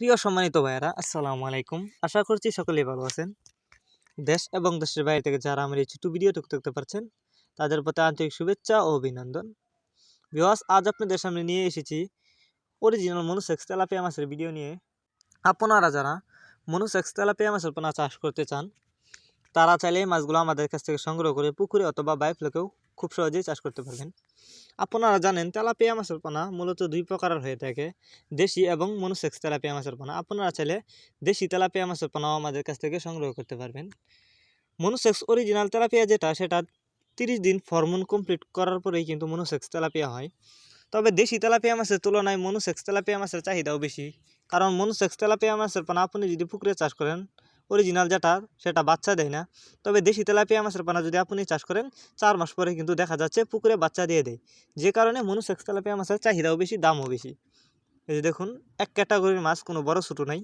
প্রিয় সম্মানিত ভাইয়েরা, আসসালামু আলাইকুম। আশা করছি সকলেই ভালো আছেন। দেশ এবং দেশের বাইরে থেকে যারা আমার এই ছোট্ট ভিডিওটুকু দেখতে পাচ্ছেন, তাদের প্রতি আন্তরিক শুভেচ্ছা ও অভিনন্দন। বিওয়াস আজ আপনাদের সামনে নিয়ে এসেছি অরিজিনাল মনুসেক্স তেলাপিয়া মাছের ভিডিও নিয়ে। আপনারা যারা মনুসেক্স তেলাপিয়া মাছের পোনা চাষ করতে চান, তারা চাইলে এই মাছগুলো আমাদের কাছ থেকে সংগ্রহ করে পুকুরে অথবা বাইফ্লেকেও খুব সহজেই চাষ করতে পারবেন। আপনারা জানেন, তেলাপিয়া মাছের পোনা মূলত দুই প্রকারের হয়ে থাকে, দেশি এবং মনুসেক্স তেলাপিয়া মাছের পোনা। আপনারা চাইলে দেশি তেলাপিয়া মাছের পোনাও আমাদের কাছ থেকে সংগ্রহ করতে পারবেন। মনুসেক্স অরিজিনাল তেলাপিয়া যেটা, সেটা তিরিশ দিন ফরমুন কমপ্লিট করার পরেই কিন্তু মনুসেক্স তেলাপিয়া হয়। তবে দেশি তেলাপিয়া মাছের তুলনায় মনুসেক্স তেলাপিয়া মাছের চাহিদাও বেশি। কারণ মনুসেক্স তেলাপিয়া মাছের পোনা আপনি যদি পুকুরে চাষ করেন অরিজিনাল যেটা, সেটা বাচ্চা দেয় না। তবে দেশি তেলাপিয়া মাছের পানা যদি আপনি চাষ করেন, চার মাস পরে কিন্তু দেখা যাচ্ছে পুকুরে বাচ্চা দিয়ে দেয়। যে কারণে মনুসেক্স তেলাপিয়া মাছের চাহিদাও বেশি, দামও বেশি। এই যে দেখুন, এক ক্যাটাগরির মাছ, কোনো বড় ছোটো নাই।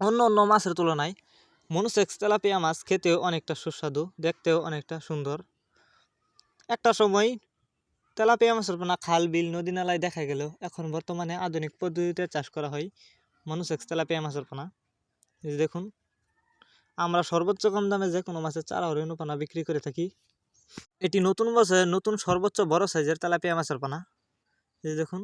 অন্য অন্য মাছের তুলনায় মনুসেক্স তেলাপিয়া মাছ খেতেও অনেকটা সুস্বাদু, দেখতেও অনেকটা সুন্দর। একটা সময় তেলাপিয়া মাছের পোনা খাল, বিল, নদী নালায় দেখা গেল এখন বর্তমানে আধুনিক পদ্ধতিতে চাষ করা হয় মনুসেক্স তেলাপিয়া মাছের পোনা। দেখুন, আমরা সর্বোচ্চ কম দামে যে কোনো মাছের চারা ও রেণু পোনা বিক্রি করে থাকি। এটি নতুন বছরের নতুন সর্বোচ্চ বড় সাইজের তেলাপিয়া মাছের পানা। এই দেখুন,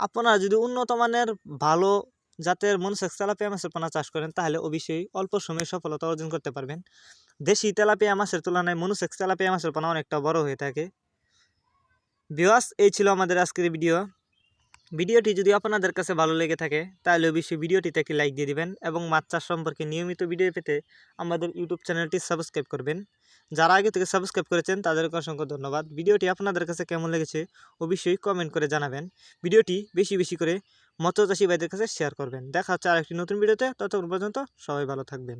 আপনারা যদি উন্নত মানের ভালো জাতের মনসেক্স তেলাপিয়া মাছের পানা চাষ করেন, তাহলে অবশ্যই অল্প সময়ে সফলতা অর্জন করতে পারবেন। দেশি তেলাপিয়া মাছের তুলনায় মনুসেক্স তেলাপিয়া মাছের পানা অনেকটা বড় হয়ে থাকে। বিওয়াস এই ছিল আমাদের আজকের ভিডিও ভিডিওটি যদি আপনাদের কাছে ভালো লেগে থাকে, তাহলে অবশ্যই ভিডিওটিতে একটি লাইক দিয়ে দিবেন এবং মাছ চাষ সম্পর্কে নিয়মিত ভিডিও পেতে আমাদের ইউটিউব চ্যানেলটি সাবস্ক্রাইব করবেন। যারা আগে থেকে সাবস্ক্রাইব করেছেন, তাদেরকে অসংখ্য ধন্যবাদ। ভিডিওটি আপনাদের কাছে কেমন লেগেছে, অবশ্যই কমেন্ট করে জানাবেন। ভিডিওটি বেশি বেশি করে মৎস্য চাষি ভাইদের কাছে শেয়ার করবেন। দেখা হচ্ছে আরেকটি নতুন ভিডিওতে ততক্ষণ পর্যন্ত সবাই ভালো থাকবেন।